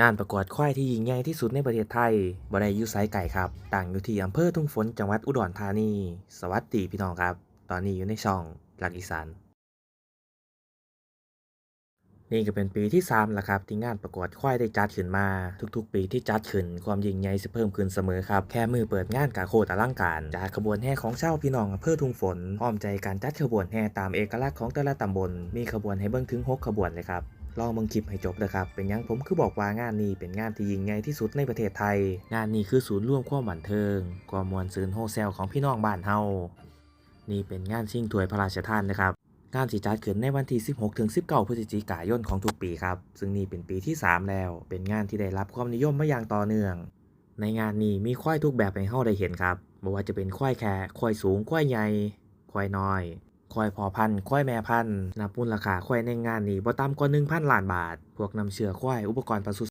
งานประกวดควายที่ยิ่งใหญ่ที่สุดในประเทศไทยบ่ไดยูไสไก่ครับตั้งอยู่ที่อำเภอทุ่งฝนจังหวัดอุดรธานี สวัสดีพี่น้องครับ ตอนนี้อยู่ในช่องหลักอีสานนี่ก็เป็นปีที่3แล้วครับที่งานประกวดควายได้จัดขึ้นมา ทุกๆ ปีที่จัดขึ้นความยิ่งใหญ่สิเพิ่มขึ้นเสมอครับแค่มือเปิดงานกะโคตรอลังการจากขบวนแห่ของชาวพี่น้องอำเภอทุ่งฝนพร้อมใจการจัดขบวนแห่ตามเอกลักษณ์ของแต่ละตำบลมีขบวนให้เบิ่งถึง 6 ขบวนเลยครับ ลองเบิ่งคลิปให้จบเลยครับ เป็นยังผมคือบอกว่างานนี้เป็นงานที่ยิ่งใหญ่ที่สุดในประเทศไทย งานนี้คือศูนย์ร่วมความบันเทิงความมวลซืนโฮเซลของพี่น้องบ้านเฮานี่เป็นงานชิงถ้วยพระราชทานนะครับงานสิจัดขึ้นในวันที่ 16ถึง19 พฤศจิกายนของทุกปีครับ ซึ่งนี่เป็นปีที่ 3 แล้ว เป็นงานที่ได้รับความนิยมมาอย่างต่อเนื่อง ในงานนี้มีควายทุกแบบให้เฮาได้เห็นครับบ่ว่าจะเป็นควายแค่ควายสูงควายใหญ่ควายน้อย ควายพอพันธุ์ควายแม่พันธุ์นับมูลค่าควายในงานนี้บ่ต่ำกว่า1,000ล้านบาท พวกน้ำเชื้อควายอุปกรณ์ปศุ